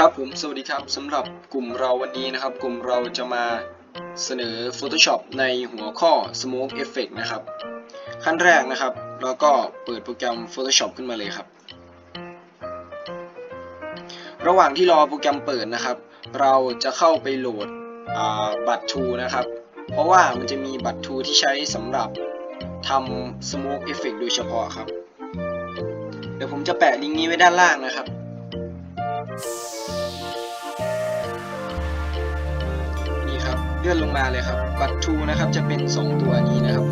ครับผมสวัสดีครับสำหรับกลุ่มเราวันนี้นะครับ กลุ่มเราจะมาเสนอ Photoshop ในหัวข้อ Smoke Effect นะครับ ขั้นแรกนะครับ เราก็เปิดโปรแกรม Photoshop ขึ้นมาเลยครับ ระหว่างที่รอโปรแกรมเปิดนะครับ เราจะเข้าไปโหลดอ่าบัตรทูนะครับ เพราะว่ามันจะมีบัตรทูที่ใช้สำหรับทำ Smoke Effect โดยเฉพาะครับ เดี๋ยวผมจะแปะลิงก์นี้ไว้ด้านล่างนะครับ ลื่อนลงมาเลยครับ บัตรทูนะครับจะเป็น 2 ตัวนี้นะครับ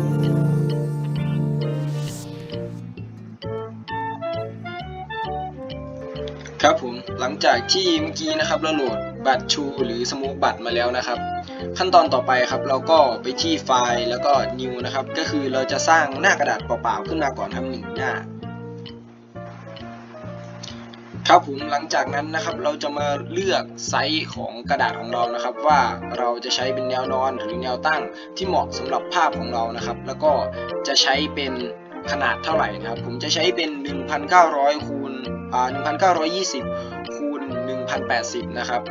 ครับผมหลังจากที่เมื่อกี้นะครับเราโหลดบัตรชูหรือสมูบัตรมาแล้วนะครับ ขั้นตอนต่อไปครับเราก็ไปที่ไฟล์แล้วก็ new นะครับ ก็คือเราจะสร้างหน้ากระดาษเปล่าๆขึ้นมาก่อนทำหนึ่งหน้า ครับผมหลังจากนั้นนะครับเราจะมาเลือกไซส์ของกระดาษของเรานะครับ ว่าเราจะใช้เป็นแนวนอนหรือแนวตั้งที่เหมาะสำหรับภาพของเรานะครับ แล้วก็จะใช้เป็นขนาดเท่าไหร่นะครับ ผมจะใช้เป็น 1,900คูณอ่า1,920คูณ1,080นะครับ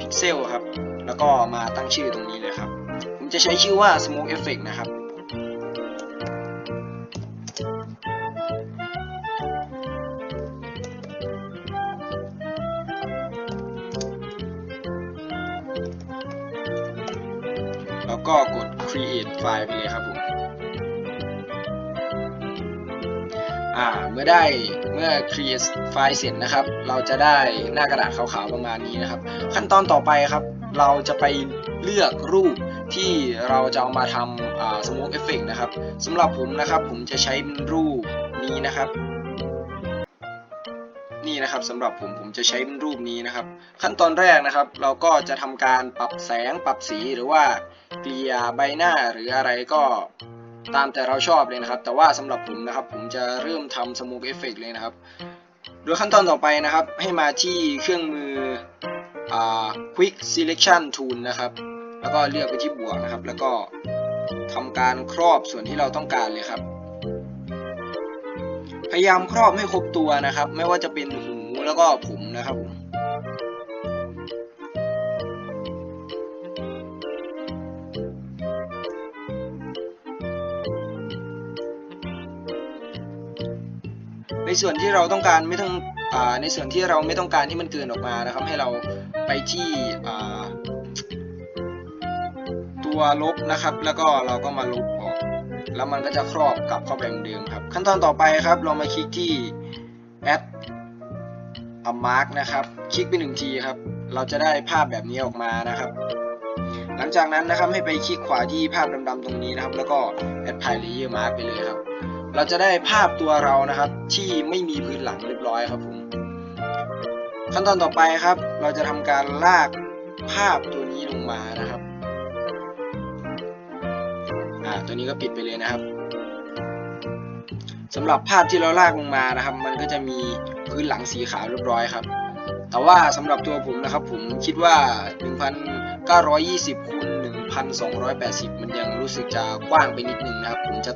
พิกเซลครับแล้วก็มาตั้งชื่อตรงนี้เลยครับ ผมจะใช้ชื่อว่า Smoke Effect นะครับ ก็กด create file ไปเลยครับผมเมื่อได้เมื่อ create ไฟล์เสร็จนะครับ เราจะได้หน้ากระดาษขาวๆประมาณนี้นะครับ ขั้นตอนต่อไปครับ เราจะไปเลือกรูปที่เราจะเอามาทำ smoke effect นะครับสำหรับผมนะครับ ผมจะใช้เป็นรูปนี้นะครับ นี่นะครับสำหรับผมผมจะใช้เป็นรูปนี้นะครับ ขั้นตอนแรกนะครับ เราก็จะทำการปรับแสงปรับสีหรือว่าเกลี่ยใบหน้าหรืออะไรก็ตามแต่เราชอบเลยนะครับ แต่ว่าสำหรับผมนะครับ ผมจะเริ่มทำ smoke effect เลยนะครับโดยขั้นตอนต่อไปนะครับ ให้มาที่เครื่องมืออ quick selection tool นะครับ แล้วก็เลือกไปที่บวกนะครับ แล้วก็ทำการครอบส่วนที่เราต้องการเลยครับ พยายามครอบให้ครบตัวนะครับ ไม่ว่าจะเป็นหูแล้วก็ผมนะครับผมในส่วนที่เราต้องการไม่ต้องอในส่วนที่เราไม่ต้องการที่มันเกินออกมานะครับ ให้เราไปที่ตัวลบนะครับ แล้วก็เราก็มาลบ แล้วมันก็จะครอบกลับเข้าไปเหมือนเดิมครับ ขั้นตอนต่อไปครับเรามาคลิกที่ add a mark นะครับ คลิกไปหนึ่งทีครับ เราจะได้ภาพแบบนี้ออกมานะครับ หลังจากนั้นนะครับให้ไปคลิกขวาที่ภาพดำๆตรงนี้นะครับ แล้วก็ apply layer mark ไปเลยครับ เราจะได้ภาพตัวเรานะครับ ที่ไม่มีพื้นหลังเรียบร้อยครับผมขั้นตอนต่อไปครับ เราจะทำการลากภาพตัวนี้ลงมานะครับ อ่าตัวนี้ก็ปิดไปเลยนะครับสำหรับภาพที่เราลากลงมานะครับ มันก็จะมีพื้นหลังสีขาวเรียบร้อยครับ แต่ว่าสำหรับตัวผมนะครับ ผมคิดว่า 1,920คูณ1,280 มันยังรู้สึกจะกว้างไปนิดนึงนะครับ ผมจะ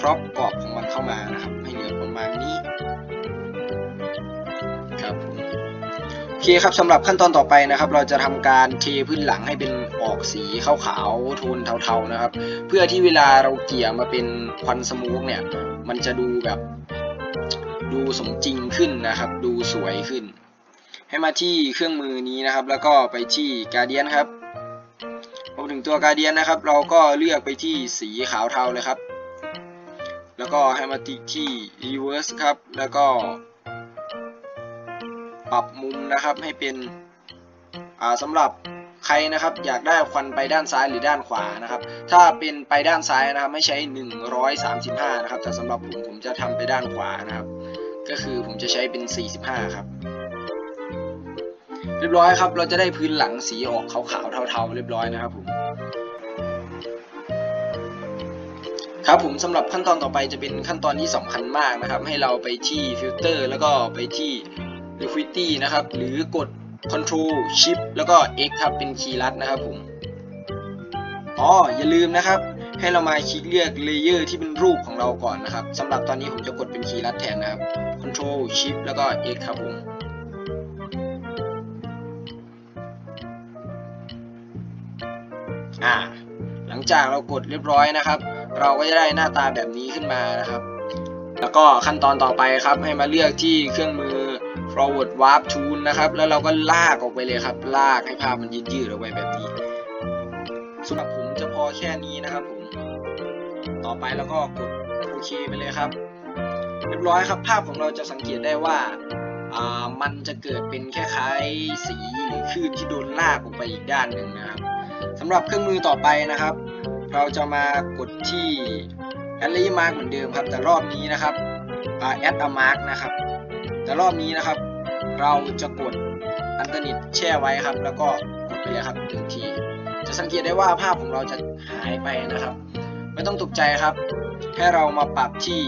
ครอบกรอบของมันเข้ามานะครับ ให้เหลือประมาณนี้ เคครับสำหรับขั้นตอนต่อไปนะครับ เราจะทำการเทพื้นหลังให้เป็นออกสีขาวๆโทนเทาๆนะครับ เพื่อที่เวลาเราเกลี่ยมาเป็นควันสมูกเนี่ย มันจะดูแบบ ดูสมจริงขึ้นนะครับ ดูสวยขึ้น ให้มาที่เครื่องมือนี้นะครับ แล้วก็ไปที่การเดียนครับพอถึงตัวการเดียนนะครับ เราก็เลือกไปที่สีขาวเทาเลยครับ แล้วก็ให้มาติที่ reverse ครับ แล้วก็ ปรับมุมนะครับให้เป็นอ่าสำหรับใครนะครับอยากได้ควันไปด้านซ้ายหรือด้านขวานะครับ ถ้าเป็นไปด้านซ้ายนะครับไม่ใช้ 135 นะครับ แต่สำหรับผมผมจะทำไปด้านขวานะครับ ก็คือผมจะใช้เป็น 45 ครับเรียบร้อยครับ เราจะได้พื้นหลังสีออกขาวๆเทาๆเรียบร้อยนะครับผม ครับผมสำหรับขั้นตอนต่อไปจะเป็นขั้นตอนที่สำคัญมากนะครับ ให้เราไปที่ฟิลเตอร์แล้วก็ไปที่ liquidity นะครับ หรือกด control shift แล้วก็ x ครับ เป็นคีย์ลัดนะครับผม อ๋อ อย่าลืมนะครับ ให้เรามาคลิกเลือกเลเยอร์ที่เป็นรูปของเราก่อนนะครับสำหรับตอนนี้ผมจะกดเป็นคีย์ลัดแทนนะครับ control shift แล้วก็ x ครับผมอ่าหลังจากเรากดเรียบร้อยนะครับ เราก็จะได้หน้าตาแบบนี้ขึ้นมานะครับ แล้วก็ขั้นตอนต่อไปครับ ให้มาเลือกที่เครื่องมือ forward warp tool นะครับ แล้วเราก็ลากออกไปเลยครับ ลากให้ภาพมันยืดยืดๆออกไปแบบนี้สำหรับผมจะพอแค่นี้นะครับผม ต่อไปแล้วก็กดโอเคไปเลยครับ เรียบร้อยครับ ภาพของเราจะสังเกตได้ว่าามันจะเกิดเป็นคล้ายๆสีหรือคลื่นที่โดนลากออกไปอีกด้านหนึ่งนะครับสำหรับเครื่องมือต่อไปนะครับ เราจะมากดที่ a d l y Mark เหมือนเดิมครับ แต่รอบนี้นะครับ add a mark นะครับ แต่รอบนี้นะครับ เราจะกดอันเทอร์เน็ตแช่ไว้ครับ แล้วก็กดไปเลยครับหนึ่งที จะสังเกตได้ว่าภาพของเราจะหายไปนะครับ ไม่ต้องตกใจครับ ให้เรามาปรับที่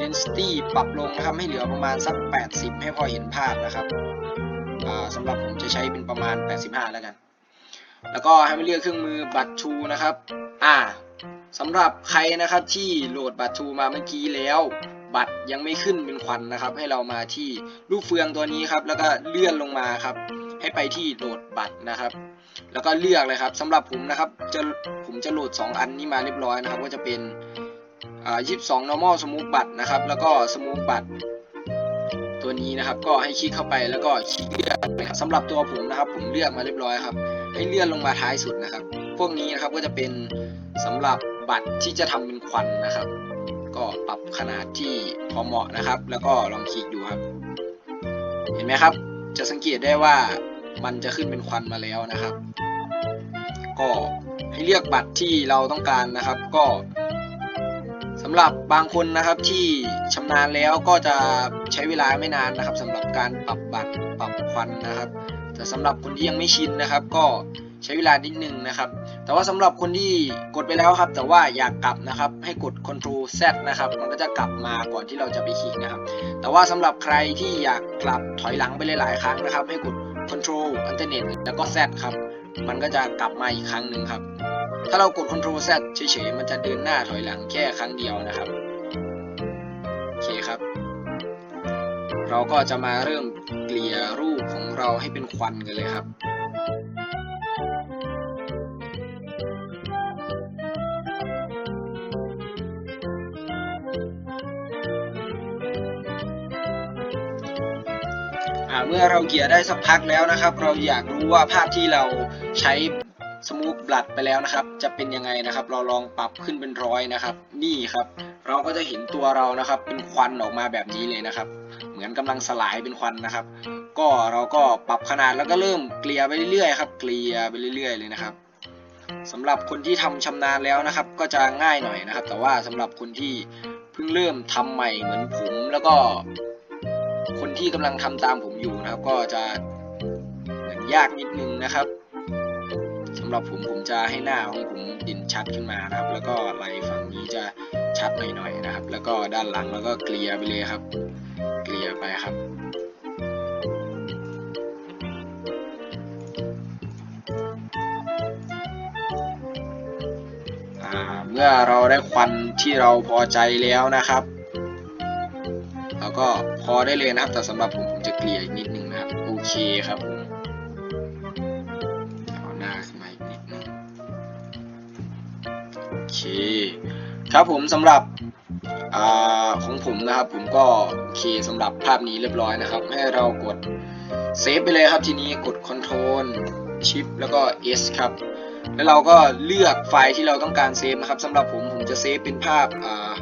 density ปรับลงนะครับ ให้เหลือประมาณสัก 80 ให้พอเห็นภาพนะครับสำหรับผมจะใช้เป็นประมาณ 85 แล้วกัน แล้วก็ให้มาเลือกเครื่องมือบัตรทูนะครับ อ่าสำหรับใครนะครับที่โหลดบัตรทูมาเมื่อกี้แล้ว บัตรยังไม่ขึ้นเป็นควันนะครับ ให้เรามาที่ลูกเฟืองตัวนี้ครับ แล้วก็เลื่อนลงมาครับ ให้ไปที่โหลดบัตรนะครับ แล้วก็เลือกเลยครับสำหรับผมนะครับจะผมจะโหลด 2 อันนี้มาเรียบร้อยนะครับ ก็จะเป็นอ่า22 normal smooth บัตรนะครับ แล้วก็ smooth บัตรตัวนี้นะครับ ก็ให้คลิกเข้าไปแล้วก็คลิกเลือกนะครับสำหรับตัวผมนะครับ ผมเลือกมาเรียบร้อยครับ ให้เลื่อนลงมาท้ายสุดนะครับ พวกนี้นะครับก็จะเป็นสำหรับบัตรที่จะทำเป็นควันนะครับ ก็ปรับขนาดที่พอเหมาะนะครับ แล้วก็ลองคลิกดูครับ เห็นไหมครับ จะสังเกตได้ว่ามันจะขึ้นเป็นควันมาแล้วนะครับ ก็ให้เลือกบัตรที่เราต้องการนะครับก็สำหรับบางคนนะครับที่ชำนาญแล้วก็จะใช้เวลาไม่นานนะครับสำหรับการปรับบัตรปรับควันนะครับ แต่สำหรับคนที่ยังไม่ชินนะครับ ก็ ใช้เวลานิดนึงนะครับ แต่ว่าสำหรับคนที่กดไปแล้วครับ แต่ว่าอยากกลับนะครับให้กด Ctrl Z นะครับ มันก็จะกลับมาก่อนที่เราจะไปคลิกนะครับ แต่ว่าสำหรับใครที่อยากกลับถอยหลังไปหลายๆครั้งนะครับ ให้กด Ctrl Alternate แล้วก็ Z ครับ มันก็จะกลับมาอีกครั้งหนึ่งครับ ถ้าเรากด Ctrl Z เฉยๆมันจะเดินหน้าถอยหลังแค่ครั้งเดียวนะครับโอเคครับเราก็จะมาเริ่มเกลี่ยรูปของเราให้เป็นควันกันเลยครับ เมื่อเราเกลี่ยได้สักพักแล้วนะครับ เราอยากรู้ว่าภาพที่เราใช้สมูทบลัดไปแล้วนะครับ จะเป็นยังไงนะครับ เราลองปรับขึ้นเป็นร้อยนะครับ นี่ครับ เราก็จะเห็นตัวเรานะครับ เป็นควันออกมาแบบนี้เลยนะครับ เหมือนกำลังสลายเป็นควันนะครับ ก็เราก็ปรับขนาดแล้วก็เริ่มเกลี่ยไปเรื่อยๆครับ เกลี่ยไปเรื่อย ๆ เลยนะครับสำหรับคนที่ทำชำนาญแล้วนะครับ ก็จะง่ายหน่อยนะครับ แต่ว่าสำหรับคนที่เพิ่งเริ่มทำใหม่เหมือนผมแล้วก็ คนที่กำลังทำตามผมอยู่นะครับ ก็จะเหมือนยากนิดนึงนะครับสำหรับผมผมจะให้หน้าของผมเด่นชัดขึ้นมานะครับ แล้วก็ไหล่ฝั่งนี้จะชัดหน่อยๆนะครับ แล้วก็ด้านหลังแล้วก็เกลี่ยไปเลยครับ เกลี่ยไปครับเมื่อเราได้ควันที่เราพอใจแล้วนะครับ แล้วก็พอได้เลยนะครับ แต่สำหรับผมผมจะเกลี่ยอีกนิดนึงนะครับโอเคครับผมเอาหน้าขึ้นมาอีกนิดนึงโอเคครับผมสำหรับอของผมนะครับ ผมก็โอเคสำหรับภาพนี้เรียบร้อยนะครับ ให้เรากดเซฟไปเลยครับทีนี้กด Ctrl Shift แล้วก็ S ครับ แล้วเราก็เลือกไฟล์ที่เราต้องการเซฟนะครับสำหรับผมผมจะเซฟเป็นภาพอ่า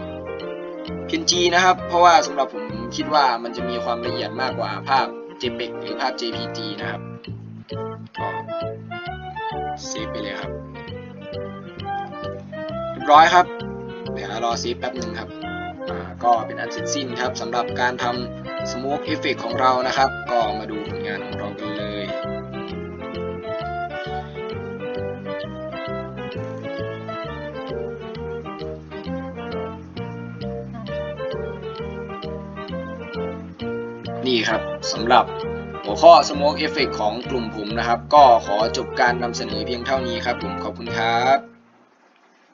PNG นะครับ เพราะว่าสำหรับผม คิดว่ามันจะมีความละเอียดมากกว่าภาพ JPEG หรือภาพ JPG นะครับก็เซฟไปเลยครับเรียบร้อยครับ เดี๋ยวรอเซฟแป๊บหนึ่งครับก็เป็นอันเสร็จสิ้นครับสำหรับการทำสมูทเอฟเฟกของเรานะครับ ก็ นี่ครับสำหรับหัวข้อ Smoke Effect ของกลุ่มผมนะครับ ก็ขอจบการนำเสนอเพียงเท่านี้ครับผมขอบคุณครับ